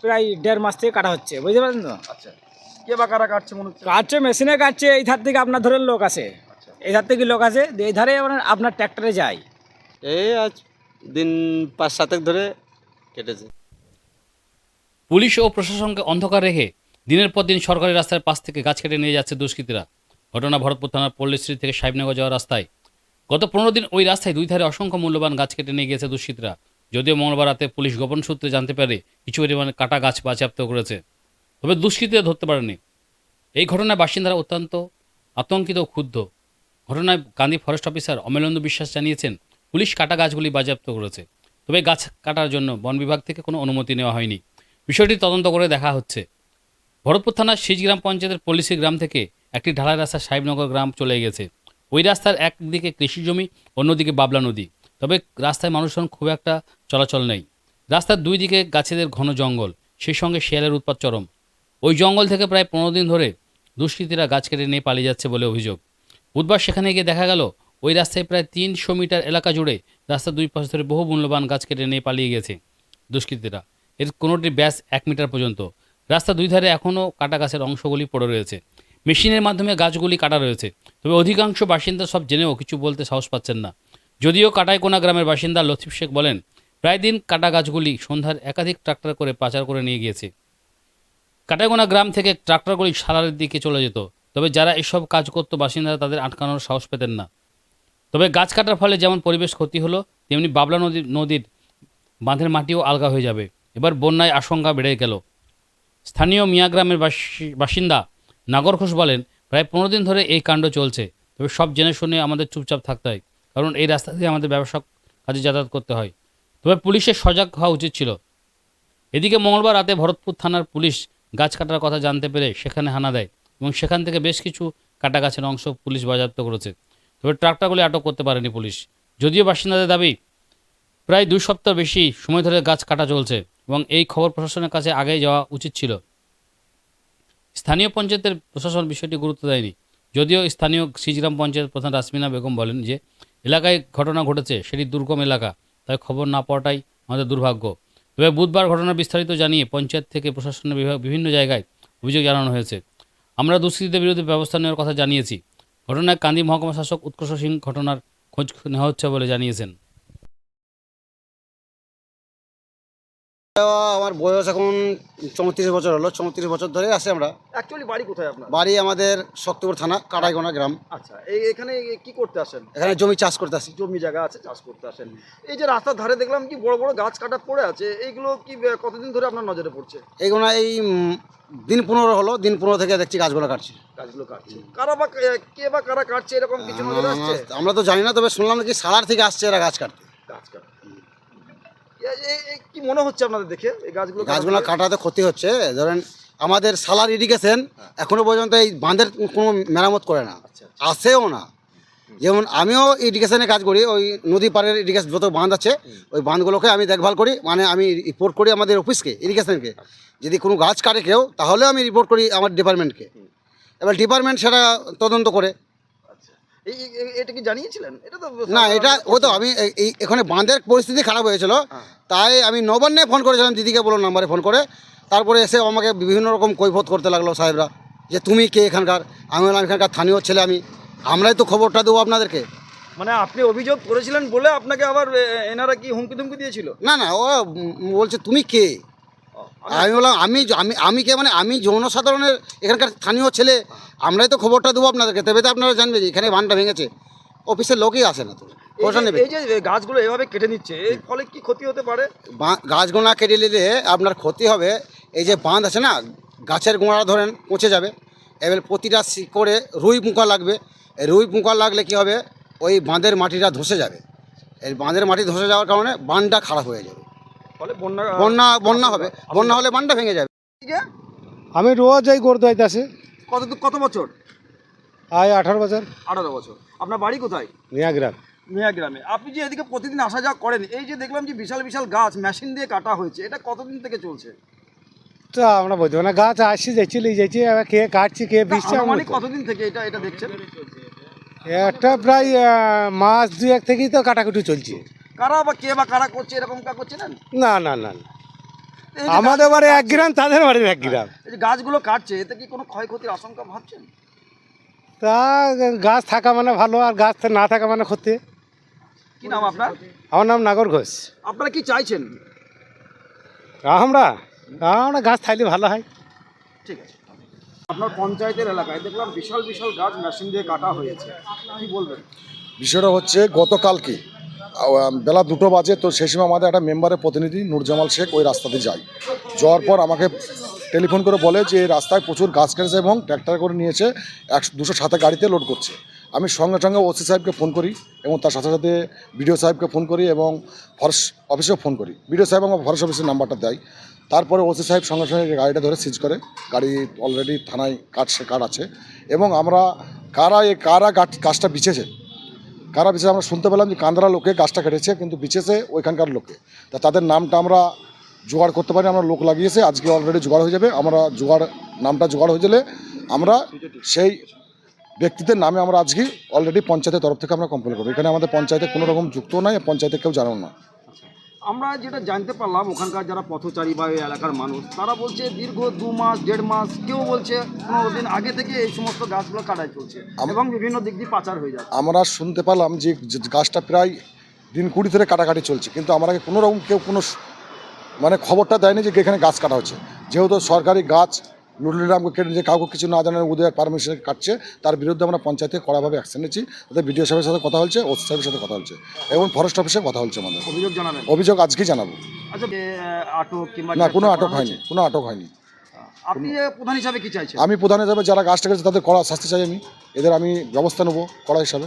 প্রায় দেড় মাস থেকে কাটা হচ্ছে বুঝতে পারলেন তো? আচ্ছা। কে বা কারা কাটছে মনে হচ্ছে? কাটছে মেশিনে কাটছে এই ধার থেকে আপনার ধরে লোক আছে। আচ্ছা। এই ধার থেকে লোক আছে এই ধারে আপনার- আপনার ট্র্যাক্টরে যায়। এই আজ দিন পাঁচ সাতেক ধরে কেটেছে। পুলিশ ও প্রশাসনকে অন্ধকার রেখে দিনের পর দিন সরকারি রাস্তার পাশ থেকে গাছ কেটে নিয়ে যাচ্ছে দুষ্কৃতীরা। ঘটনা ভরতপুর থানার পল্লীশ্রী থেকে সাহেবনগর যাওয়ার রাস্তায়। গত পনেরো দিন ওই রাস্তায় দুই ধারে অসংখ্য মূল্যবান গাছ কেটে নিয়ে গিয়েছে দুষ্কৃতীরা। যদিও মঙ্গলবার রাতে পুলিশ গোপন সূত্রে জানতে পারে কিছু পরিমাণে কাটা গাছ বাজেয়াপ্ত করেছে, তবে দুষ্কৃতীরা ধরতে পারেনি। এই ঘটনায় বাসিন্দারা অত্যন্ত আতঙ্কিত ও ক্ষুব্ধ। ঘটনায় গান্ধী ফরেস্ট অফিসার অমলেন্দু বিশ্বাস জানিয়েছেন, পুলিশ কাটা গাছগুলি বাজেয়াপ্ত করেছে, তবে গাছ কাটার জন্য বন বিভাগ থেকে কোনো অনুমতি নেওয়া হয়নি। বিষয়টি তদন্ত করে দেখা হচ্ছে। ভরতপুর থানার সিজগ্রাম পঞ্চায়েতের পলিসি গ্রাম থেকে একটি ঢালাই রাস্তা সাহেবনগর গ্রাম চলে গেছে। ওই রাস্তার একদিকে কৃষি জমি, অন্যদিকে বাবলা নদী। তবে রাস্তায় মানুষজন খুব একটা চলাচল নেই। রাস্তার দুই দিকে গাছেদের ঘন জঙ্গল, সেই সঙ্গে শিয়ালের উৎপাত চরম। ওই জঙ্গল থেকে প্রায় পনেরো দিন ধরে দুষ্কৃতীরা গাছ কেটে নিয়ে পালিয়ে যাচ্ছে বলে অভিযোগ। বুধবার সেখানে গিয়ে দেখা গেল, ওই রাস্তায় প্রায় তিনশো মিটার এলাকা জুড়ে রাস্তার দুই পাশ ধরে বহু মূল্যবান গাছ কেটে নিয়ে পালিয়ে গেছে দুষ্কৃতীরা। এর কোনোটির ব্যাস এক মিটার পর্যন্ত। রাস্তা দুই ধারে এখনও কাটা গাছের অংশগুলি পড়ে রয়েছে। মেশিনের মাধ্যমে গাছগুলি কাটা রয়েছে। তবে অধিকাংশ বাসিন্দা সব জেনেও কিছু বলতে সাহস পাচ্ছেন না। যদিও কাটাইকোনা গ্রামের বাসিন্দা লতিফ শেখ বলেন, প্রায় দিন কাটা গাছগুলি সন্ধ্যার একাধিক ট্রাক্টর করে পাচার করে নিয়ে গিয়েছে। কাটাইকোনা গ্রাম থেকে ট্রাক্টরগুলি সালারের দিকে চলে যেত, তবে যারা এসব কাজ করতো বাসিন্দারা তাদের আটকানোর সাহস পেতেন না। তবে গাছ কাটার ফলে যেমন পরিবেশ ক্ষতি হলো, তেমনি বাবলা নদীর নদীর বাঁধের মাটিও আলগা হয়ে যাবে। এবার বন্যায় আশঙ্কা বেড়ে গেল। স্থানীয় মিয়া গ্রামের বাসি- বাসিন্দা নাগর ঘোষ বলেন, প্রায় পনেরো দিন ধরে এই কাণ্ড চলছে, তবে সব জেনে শুনে আমাদের চুপচাপ থাকতে হয়। কারণ এই রাস্তা দিয়ে আমাদের ব্যবসা কাজে যাতায়াত করতে হয়। তবে পুলিশের সজাগ হওয়া উচিত ছিল। এদিকে মঙ্গলবার রাতে ভরতপুর থানার পুলিশ গাছ কাটার কথা জানতে পেরে সেখানে হানা দেয় এবং সেখান থেকে বেশ কিছু কাটা গাছের অংশ পুলিশ বাজেয়াপ্ত করেছে। তবে ট্রাক্টরগুলি আটক করতে পারেনি পুলিশ। যদিও বাসিন্দাদের দাবি, প্রায় দুই সপ্তাহ বেশি সময় ধরে গাছ কাটা চলছে এবং এই খবর প্রশাসনের কাছে আগে যাওয়া উচিত ছিল। স্থানীয় পঞ্চায়েতের প্রশাসন বিষয়টি গুরুত্ব দেয়নি। যদিও স্থানীয় সিজগ্রাম পঞ্চায়েত প্রধান রাসমিনা বেগম বলেন যে এলাকায় ঘটনা ঘটেছে, সেটি দুর্গম এলাকা, তাই খবর না পাওয়াটাই আমাদের দুর্ভাগ্য। তবে বুধবার ঘটনা বিস্তারিত জানিয়ে পঞ্চায়েত থেকে প্রশাসনের বিভাগ বিভিন্ন জায়গায় অভিযোগ জানানো হয়েছে। আমরা দুষ্কৃতীদের বিরুদ্ধে ব্যবস্থা নেওয়ার কথা জানিয়েছি। ঘটনায় কান্দি মহকুমা শাসক উৎকর্ষ সিং ঘটনার খোঁজ নেওয়া হচ্ছে বলে জানিয়েছেন। আমার বয়স এখন চৌত্রিশ বছর হলো চৌত্রিশ বছর ধরে আছে আমরা। অ্যাকচুয়ালি বাড়ি কোথায় আপনার? বাড়ি আমাদের শক্তিপুর থানা কাটাইগোনা গ্রাম। আচ্ছা এই এখানে কি করতে আসেন? এখানে জমি চাষ করতে আসি। জমি জায়গা আছে চাষ করতে আসেন। এই যে রাস্তার ধারে দেখলাম কি বড় বড় গাছ কাটা পড়ে আছে এইগুলো কি কতদিন ধরে আপনার নজরে পড়ছে? এইগুলো এই দিন পনেরো হলো দিন পনেরো থেকে দেখছি গাছগুলো কাটছি। গাছগুলো কাটছে। কারা বা কে বা কারা কাটছে এরকম কিছু নজরে আসছে? আমরা- তো জানি না তবে শুনলাম নাকি সালার থেকে আসছে এরা গাছ কাটতে। গাছ কাটা এ- এ- এ কি মনে হচ্ছে আপনাদের দেখে? এই গাছগুলো গাছগুলো কাটাতে ক্ষতি হচ্ছে। ধরেন আমাদের সালার ইরিগেশন এখনও পর্যন্ত এই বাঁধের কোনো মেরামত করে না। আচ্ছা আসেও না। যেমন আমিও ইরিগেশনে কাজ করি ওই নদী পাড়ের ইরিগেশন যত বাঁধ আছে ওই বাঁধগুলোকে আমি দেখভাল করি মানে আমি রিপোর্ট করি আমাদের অফিসকে ইরিগেশনকে যদি কোনো গাছ কাটে কেউ তাহলে আমি রিপোর্ট করি আমার ডিপার্টমেন্টকে এবার ডিপার্টমেন্ট সেটা তদন্ত করে আচ্ছা এই এই- এই- এটা কি জানিয়েছিলেন? এটা তো না এটা ও তো আমি এই- এখানে বাঁধের পরিস্থিতি খারাপ হয়েছিল। হ্যাঁ। তাই আমি নবান্নে ফোন করেছিলাম দিদিকে বলো নাম্বারে ফোন করে। তারপরে এসে আমাকে বিভিন্ন রকম কৈফত করতে লাগল সাহেবরা যে তুমি কে এখানকার? আমি বললাম এখানকার স্থানীয় ছেলে আমি আমরাই তো খবরটা দেবো আপনাদেরকে। মানে আপনি অভিযোগ করেছিলেন বলে আপনাকে আবার এনারা কি হুমকি ধুমকি দিয়েছিল? না না ও বলছে তুমি কে? আমি বললাম আমি আমি আমি কে মানে আমি জনসাধারণের এখানকার স্থানীয় ছেলে আমরাই তো খবরটা দেবো আপনাদেরকে। তবে তো আপনারা জানবে যে এখানে বানটা ভেঙেছে। অফিসের লোকই আসে না তো। এই যে- গাছগুলো এভাবে কেটে নিচ্ছে এর ফলে কি ক্ষতি হতে পারে? বা- গাছগুলো না কেটে নিলে আপনার ক্ষতি হবে। এই যে বাঁধ আছে না গাছের গোড়া ধরেন পচে যাবে। এবার প্রতিটা শিকড়ে রুই পোকা লাগবে। রুই পোকা লাগলে কি হবে? ওই বাঁধের মাটিটা ধসে যাবে। এই বাঁধের মাটি ধসে যাওয়ার কারণে বানটা খারাপ হয়ে যাবে। বন্যা বন্যা বন্যা হবে। বন্যা হলে বানটা ভেঙে যাবে। আমি রোজ এই গোরদাইতে আছি কত কত বছর? আয় আঠারো বছর। আঠারো বছর। আপনার বাড়ি কোথায়? মিয়া গ্রাম মিয়া গ্রামে আপনি যে এদিকে প্রতিদিন আসা যাওয়া করেন এই যে দেখলাম যে বিশাল বিশাল গাছ মেশিন দিয়ে কাটা হয়েছে এটা কতদিন থেকে চলছে? তো আমরা বলতে পারি না। গাছ আসছি যাচ্ছি লিয়ে যাচ্ছি এবার কে কাটছি কে বলতে কতদিন থেকে এটা এটা দেখছেন? একটা প্রায় মাস দুই এক থেকেই তো কাটাকুটি চলছে। কারা বা কে বা কারা করছে এরকম কা করছে না? না না না আমাদের বাড়ি এক গ্রাম তাদের বাড়ি এক গ্রাম। এই যে গাছগুলো কাটছে এতে কি কোনো ক্ষয়ক্ষতির আশঙ্কা ভাবছেন? তা গাছ থাকা মানে ভালো আর গাছ না থাকা মানে ক্ষতি। কি নাম আপনার? আমার নাম নাগর ঘোষ। আপনারা কি চাইছেন? আমরা আমরা গাছ থাকলে ভালো হয়। ঠিক আছে আপনার পঞ্চায়েতের এলাকায় দেখলাম বিশাল বিশাল গাছ মেশিন দিয়ে কাটা হয়েছে। কি বলবেন? বিষয়টা হচ্ছে গতকালকে বেলা দুটো বাজে, তো সেই সময় আমাদের একটা মেম্বারের প্রতিনিধি নূরজামাল শেখ ওই রাস্তাতে যায়। যাওয়ার পর আমাকে টেলিফোন করে বলে যে, এই রাস্তায় প্রচুর গাছ কেটেছে এবং ট্র্যাক্টর করে নিয়েছে, একশো, দুশো সাথে গাড়িতে লোড করছে। আমি সঙ্গে সঙ্গে ওসি সাহেবকে ফোন করি এবং তার সাথে সাথে বিডিও সাহেবকে ফোন করি এবং ফরেস্ট অফিসেও ফোন করি। বিডিও সাহেব আমার ফরেস্ট অফিসের নাম্বারটা দেয়। তারপরে ওসি সাহেব সঙ্গে সঙ্গে গাড়িটা ধরে সিজ করে। গাড়ি অলরেডি থানায় কাজ সে কার্ড আছে এবং আমরা কারা এ কারা গাছটা বিছেছে কারা বিশেষ আমরা শুনতে পেলাম যে কান্দারা লোকে গাছটা কেটেছে, কিন্তু বিশেষে ওইখানকার লোকে। তা তাদের নামটা আমরা জোগাড় করতে পারি আমরা লোক লাগিয়েছে, আজকে অলরেডি জোগাড় হয়ে যাবে, আমরা জোগাড়, নামটা জোগাড় হয়ে গেলে আমরা সেই ব্যক্তিদের নামে আমরা আজকে অলরেডি পঞ্চায়েতের তরফ থেকে আমরা কমপ্লেন করব। এখানে আমাদের পঞ্চায়েতে কোনো রকম যুক্ত নাই, পঞ্চায়েতে কেউ জানাও না। আমরা যেটা জানতে পারলাম ওখানকার যারা পথচারী বা এই এলাকার মানুষ তারা বলছে দীর্ঘ দু মাস দেড় মাস কেউ বলছে পনেরো দিন আগে থেকে এই সমস্ত গাছগুলো কাটাই চলছে এবং বিভিন্ন দিক দিয়ে পাচার হয়ে যাচ্ছে। আমরা শুনতে পেলাম যে গাছটা প্রায় দিন কুড়ি ধরে কাটাকাটি চলছে কিন্তু আমাকে কোনো রকম কেউ কোনো মানে খবরটা দেয়নি যে এখানে গাছ কাটা হচ্ছে। যেহেতু সরকারি গাছ নুরুলিরামকে কেটে যে কাউকে কিছু না জানার উদয় পারমিশন কাটছে তার বিরুদ্ধে আমরা পঞ্চায়েতে কড়াভাবে অ্যাকশন নিচ্ছি। তাদের বিডিও সাহেবের সাথে কথা হচ্ছে ওসি সাহেবের সাথে কথা হচ্ছে এবং ফরেস্ট অফিসে কথা হচ্ছে আমাদের। অভিযোগ জানাবেন? অভিযোগ আজকেই জানাব। আচ্ছা না কোনো আটক হয়নি কোনো আটক হয়নি। আপনি প্রধান হিসাবে কি চাইছেন? আমি প্রধান হিসাবে যারা গাছটা কেটেছে তাদের কড়া শাস্তি চাই আমি। এদের আমি ব্যবস্থা নেব কড়া হিসাবে।